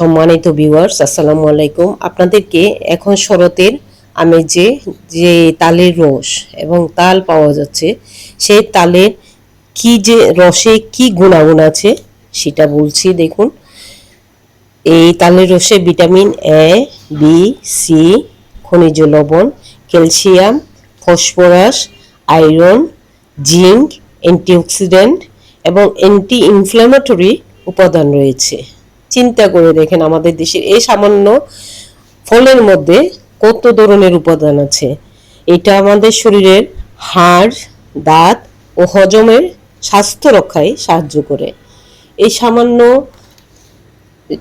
সম্মানিত ভিউয়ার্স আসসালামু আলাইকুম। আপনাদেরকে এখন শরতের আমেজে যে তালের রস এবং তাল পাওয়া যাচ্ছে, সেই তালের কি যে রসে কি গুণাগুণ আছে সেটা বলছি, দেখুন। এই তালের রসে ভিটামিন এ বি সি খনিজ লবণ, calcium, phosphorus, iron, zinc, antioxidant এবং অ্যান্টি ইনফ্ল্যামেটরি উপাদান রয়েছে। চিন্তা করে দেখেন আমাদের দেশের এই সামান্য ফলের মধ্যে কত ধরনের উপাদান আছে। এটা আমাদের শরীরের হাড়, দাঁত ও হজমের স্বাস্থ্য রক্ষায় সাহায্য করে। এই সামান্য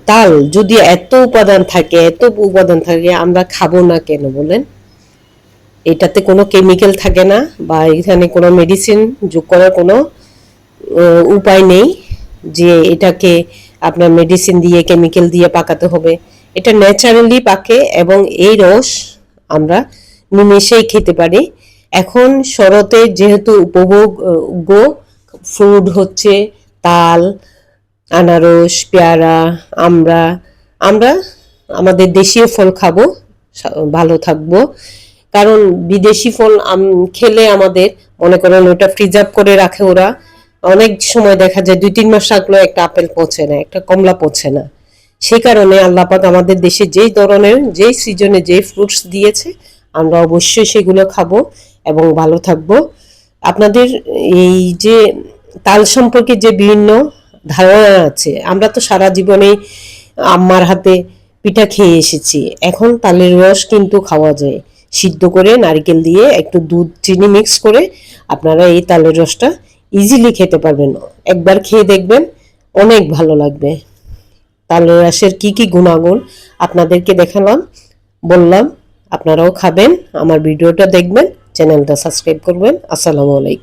তাল যদি এত উপাদান থাকে, এত উপাদান থাকে, আমরা খাব না কেন বলেন? এটাতে কোনো কেমিক্যাল থাকে না বা এখানে কোনো মেডিসিন যোগ করার কোনো উপায় নেই। যে এটাকে আপনার মেডিসিন দিয়ে কেমিক্যাল দিয়ে পাকাতে হবে। এটা ন্যাচারালি পাকে এবং এই রস আমরা নিমেষেই খেতে পারি। এখন শরতে যেহেতু উপভোগ্য ফ্রুট হচ্ছে তাল, আনারস, পেয়ারা, আমরা আমরা আমাদের দেশীয় ফল খাব ভালো থাকব। কারণ বিদেশি ফল খেলে আমাদের, মনে করেন ওটা প্রিজার্ভ করে রাখে ওরা। অনেক সময় দেখা যায় দুই তিন মাস রাখলেও একটা আপেল পচে না, একটা কমলা পচে না। সেই কারণে আল্লাপাক আমাদের দেশে যেই ধরনের, যেই সিজনে যেই ফ্রুটস দিয়েছে, আমরা অবশ্যই সেগুলো খাব এবং ভালো থাকব। আপনাদের এই যে তাল সম্পর্কে যে বিভিন্ন ধারণা আছে, আমরা তো সারা জীবনে আম্মার হাতে পিঠা খেয়ে এসেছি। এখন তালের রস কিন্তু খাওয়া যায়। সিদ্ধ করে নারকেল দিয়ে একটু দুধ, চিনি মিক্স করে আপনারা এই তালের রসটা ইজিলি খেতে পারবেন। একবার খেয়ে দেখবেন, অনেক ভালো লাগবে। তালের রসের কি কি গুণাগুণ আপনাদেরকে দেখালাম, বললাম, আপনারাও খাবেন, আমার ভিডিওটা দেখবেন, চ্যানেলটা সাবস্ক্রাইব করবেন। আসসালামু আলাইকুম।